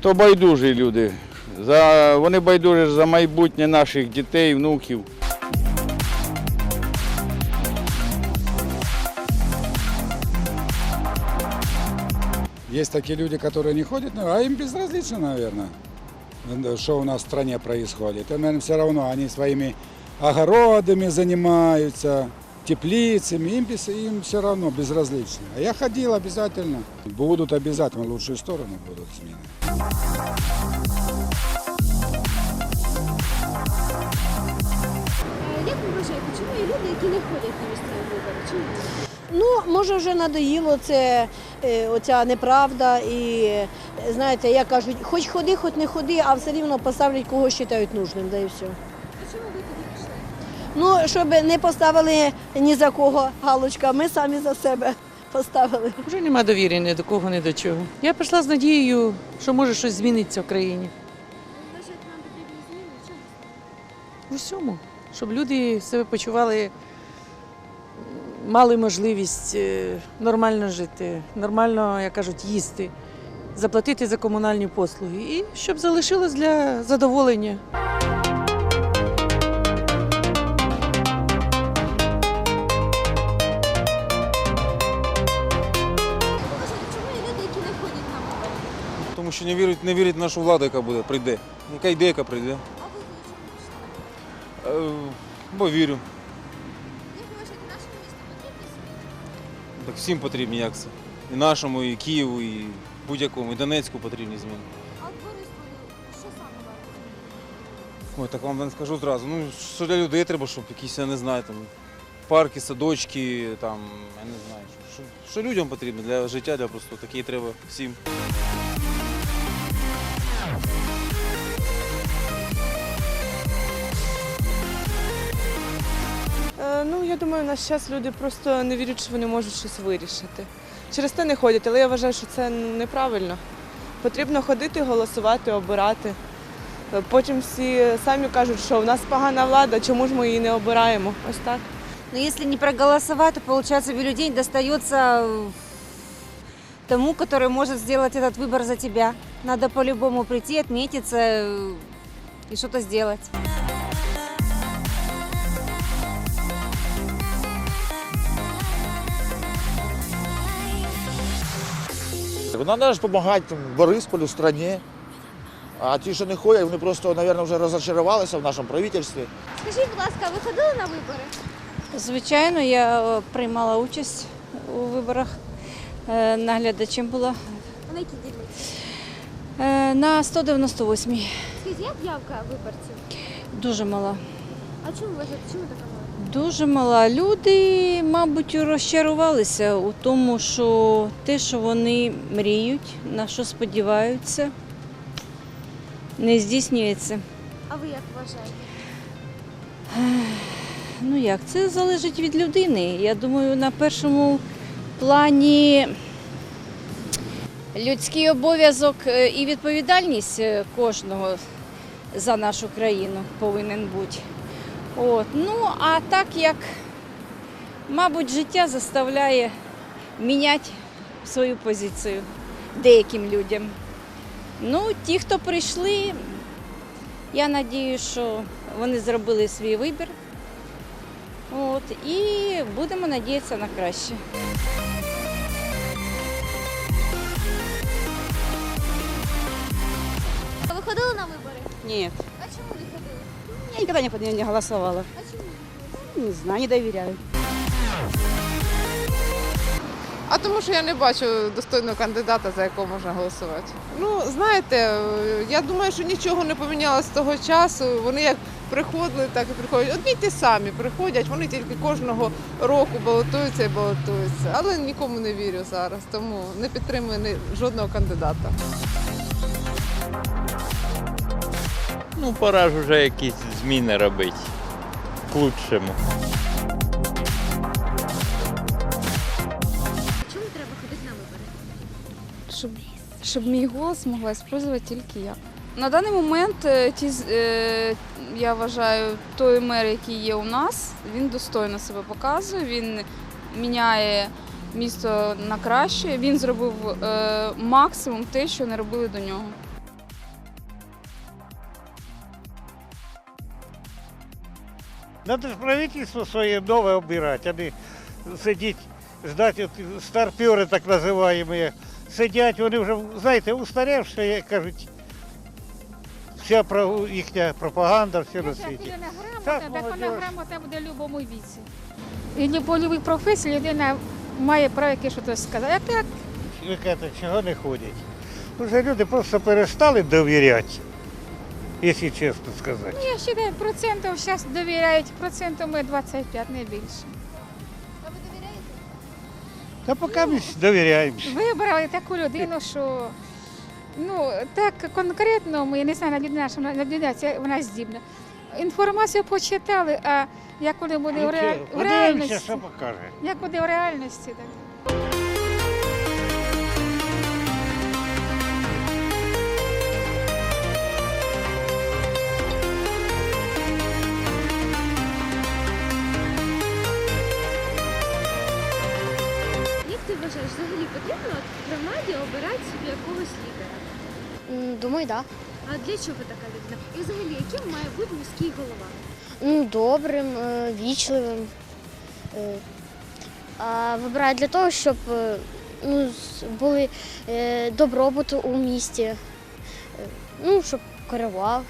То байдужі люди. За, вони байдужі за майбутнє наших дітей, внуків. Есть такие люди, которые не ходят, ну, а им безразлично, наверное, что у нас в стране происходит. И, наверное, все равно они своими огородами занимаются, теплицами, им, без- им все равно безразлично. А я ходил обязательно. Будут обязательно, в лучшую сторону будут смены. Е, Як ви вважаєте, чому є люди, які не ходять на місцеві вибори? Чому? Ну, може, вже надоїло це е, оця неправда. І е, знаєте, як кажуть, хоч ходи, хоч не ходи, а все рівно поставлять кого вважають нужним, да і все. Ну, щоб не поставили ні за кого галочка, ми самі за себе поставили. Вже нема довіри ні до кого, ні до чого. Я прийшла з надією, що може щось зміниться в країні. В усьому, щоб люди себе почували, мали можливість е, нормально жити, нормально, як кажуть, їсти, заплатити за комунальні послуги і щоб залишилось для задоволення. Тому що не вірить, не вірить в нашу владу, яка буде, прийде. Яка йде, яка прийде. А ви? Е, бо вірю. Ви потрібні зміни? Так всім потрібні як це. І нашому, і Києву, і будь-якому, і Донецьку потрібні зміни. А от Борисполі, що саме варто? Ой, так вам не скажу зразу. Ну, що для людей треба, щоб якісь, я не знаю, там, парки, садочки, там, я не знаю, що, що людям потрібно для життя, для просто такі треба всім. думаю, в наш час люди просто не вірять, що вони можуть щось вирішити. Через те не ходять, але я вважаю, що це неправильно. Потрібно ходити, голосувати, обирати. Е, Потім всі самі кажуть, що в нас погана влада, чому ж ми її не обираємо? Ось так. Но если не проголосовать, то получается бюллетень достается э, тому, который может сделать этот выбор за тебя. Надо по-любому прийти, отметиться э, и что-то сделать. Надо ж допомагати Борисполю, стране. А ті, що не ходять, вони просто, мабуть, вже розчарувалися в нашому правительстві. Скажіть, будь ласка, ви ходили на вибори? Звичайно, я е, приймала участь у виборах. Е, Наглядачем була А на якій дільниці? Е, на 198-й. Скажіть, як явка виборців? Дуже мала. А чому ви чому така мала? Дуже мала. Люди, мабуть, розчарувалися у тому, що те, що вони мріють, на що сподіваються, не здійснюється. А ви як вважаєте? Ну як, це залежить від людини. Я думаю, на першому плані людський обов'язок е, і відповідальність е, кожного за нашу країну повинен бути. От. Ну, а так як, мабуть, життя заставляє міняти свою позицію деяким людям. Ну, ті, хто прийшли, я надію, що вони зробили свій вибір. От, і будемо надіятися на краще. Ви ходили на вибори? Нет, я никогда не, не голосовала. Не знаю, не доверяю. А тому що я не бачу достойного кандидата, за якого можна голосувати. Ну, знаєте, я думаю, що нічого не помінялося з того часу. Вони як приходили, так і приходять. Одні ті самі приходять, вони тільки кожного року балотуються і балотуються. Але нікому не вірю зараз, тому не підтримую жодного кандидата. Ну, пора ж вже якісь зміни робити. К лучшому. Чому треба ходити на вибори? щоб, щоб мій голос могла спробувати тільки я. На даний момент е, ті, з- е, я вважаю, той мер, який є у нас, він достойно себе показує, він міняє місто на краще, він зробив е, максимум те, що не робили до нього. Надо ж правительство своє нове обирати, а не сидіти, ждати, от старпери так називаємо. Сидять, вони вже, знаєте, устарівши, як кажуть, вся про- їхня пропаганда, все на світі. Людина Так, грамотна, так вона молодіж. грамотна буде в будь-якому віці. І не по любій професії людина має право якесь щось сказати. А так, Ви кажете, чого не ходять? Уже люди просто перестали довіряти, якщо чесно сказати. я вважаю, процентів зараз довіряють, процентів ми 25, не більше. А ви довіряєте? Та поки ми довіряємося. Вибрали таку людину, що ну, так конкретно ми не знаю, людина, що вона людина, вона здібна. Інформацію почитали, а як вони буде в, ре... в Подивимося, реальності, що покаже. як буде в реальності, так. В обирають собі якогось лідера? Думаю, так. А для чого така людина? І взагалі, яким має бути міський голова? Ну, добрим, е, вічливим. Е, А вибирають для того, щоб е, ну, були добробут у місті, ну, щоб керував.